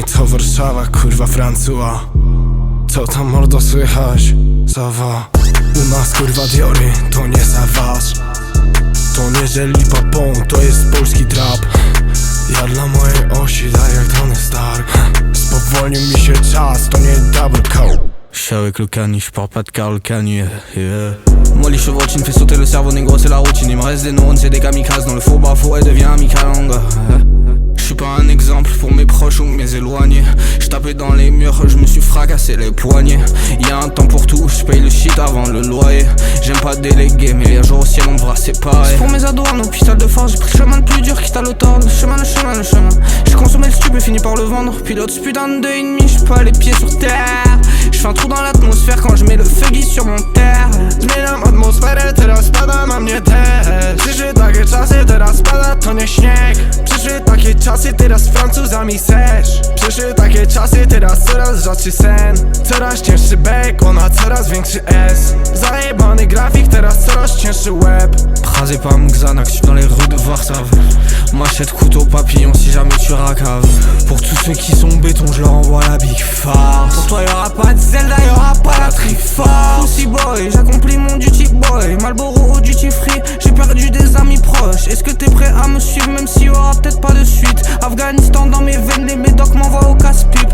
Kani to Warszawa, kurwa Francuła. Co tam mordo słychać? Zawa U nas kurwa Diory, to nie Savage To nie żeli papą, to jest polski trap. Ja dla mojej osi daję jak Tony Stark. Spowolnił mi się czas, to nie double coat pars pas de Carl Cani, yeah, les chevrotines fait sauter le cerveau négro c'est la reste des neurones c'est des kamikazes Dans le faux bas éloignés Je tapais dans les murs, je me suis fracassé les poignets. Y a un temps pour tout, je paye le shit avant le loyer. J'aime pas déléguer mais les jours au ciel on devra séparer Pour mes ados un hôpital de force J'ai pris le chemin le plus dur quitte à l'automne Le chemin, le chemin, le chemin. J'ai consommé le stup et fini par le vendre. Pilote putain de deux et demi, j'ai pas les pieds sur terre. Je un trou dans l'atmosphère quand je mets le fuggy sur mon terre. Atmosferę, teraz spada na mnie też Przyszły takie czasy, teraz spada to nie śnieg czasy, teraz Francuzami sesz Przyszły takie czasy, teraz coraz rzadszy sen Coraz cięższy bek, ona coraz większy S Zajebany grafik, teraz coraz cięższy web. Rasé par mon Xanax, je dans les rues de Varsave. Machette, couteau, papillon, si jamais tu racaves. Pour tous ceux qui sont béton, je leur envoie la big farce. Pour toi y'aura pas de Zelda, y'aura pas la triforce Pussy boy, j'accomplis mon duty boy. Malboro duty free, proches Est-ce que t'es prêt à me suivre même s'il y aura peut-être pas de suite Afghanistan dans mes veines, les médocs m'envoient au casse-pipe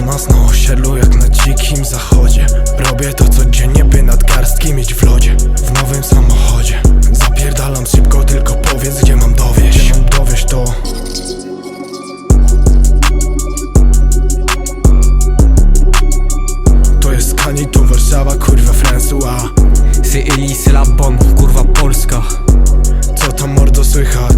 U nas na osiedlu jak na dzikim zachodzie. Robię to codziennie, by nadgarstki mieć w lodzie. W nowym samochodzie. Zapierdalam szybko, tylko powiedz gdzie mam dowieść. Gdzie mam dowieść to To jest Kani, to Warszawa, kurwa François C'est Ellie, c'est la bonne, słychać?